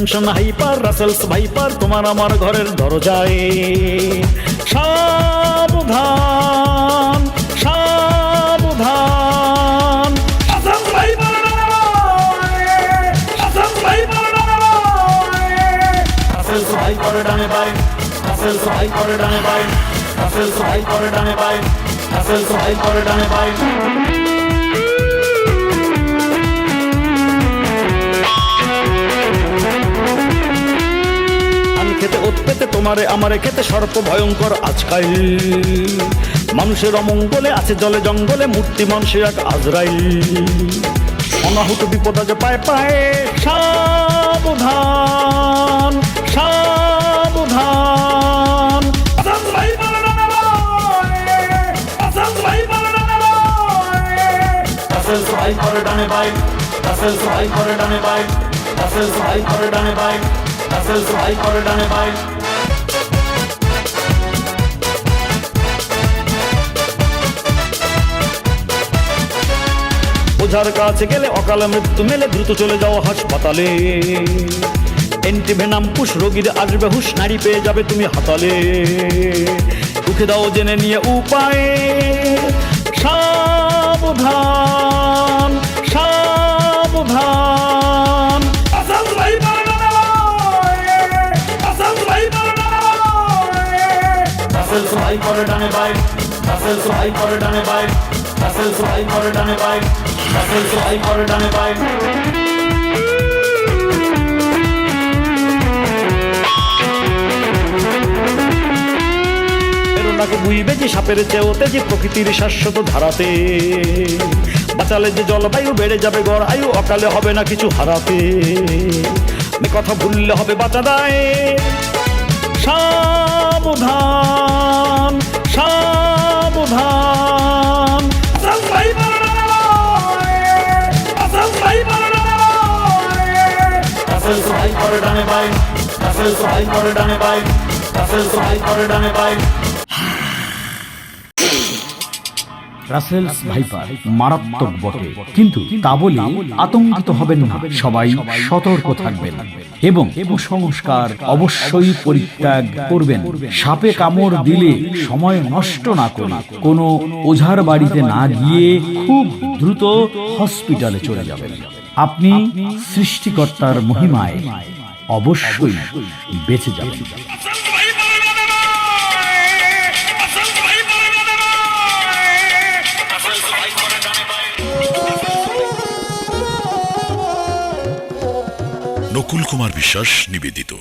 Tension hyper Russell's viper তোমার আমার ঘরের দরজায়। সাবধান সাবধান। রাসেলস রাসেলস ভাইপার ডানে বাই রাসেলস ভাইপার ডানে বাই রাসেলস ভাইপার ডানে বাই রাসেলস ভাইপার ডানে বাই খেতে তোমারে আমারে খেতে সর্প ভয়ঙ্কর আজকাল। মানুষের অমঙ্গলে আছে জলে জঙ্গলে মূর্তি মানুষের এক আজরাইল। অনাহুত বিপদ আজ পায়ে পায়ে সাবধান সাবধান। সহাই করে ডানে বাই রাসেল সহাই করে ডানে বাই রাসেল সহাই করে ডানে বাই রাসেল সহাই করে ডানে বাই ওঝার কাছে গেলে অকালে মৃত্যু মেলে দ্রুত চলে যাও হাসপাতালে। এন্টিভেনাম পুষ রোগীর আসবে হুশ নারী পেয়ে যাবে তুমি হাতালে। উঠে দাও জেনে নিয়ে উপায়ে। সাবধান সাবধান। রাসেল সোহাই করে ডানে রাসেল সোহাই করে ডানে বাই রাসেল সোহাই করে ডানে বাই রাসেল সোহাই করে ডানে বাই প্রেরণাকে বুইবে যে সাপের চেয়েতে যে প্রকৃতির শাশ্বত ধারাতে। বাঁচালে যে জলবায়ু বেড়ে যাবে গড় আয়ু, অকালে হবে না কিছু হারাতে। কথা ভুললে হবে বাঁচা দায়। সাবধান সাবধান করে ডানে করে ডানে করে ডানে রাসেলস ভাইপার মারাত্মক বটে। কিন্তু তা বলে আতঙ্কিত হবেন না। সবাই সতর্ক থাকবেন এবং কুসংস্কার অবশ্যই পরিত্যাগ করবেন। সাপে কামড় দিলে সময় নষ্ট না করে কোনো ওঝার বাড়িতে না গিয়ে খুব দ্রুত হসপিটালে চলে যাবেন। আপনি সৃষ্টিকর্তার মহিমায় অবশ্যই বেঁচে যাবেন। নকুল কুমার বিশ্বাস নিবেদিত।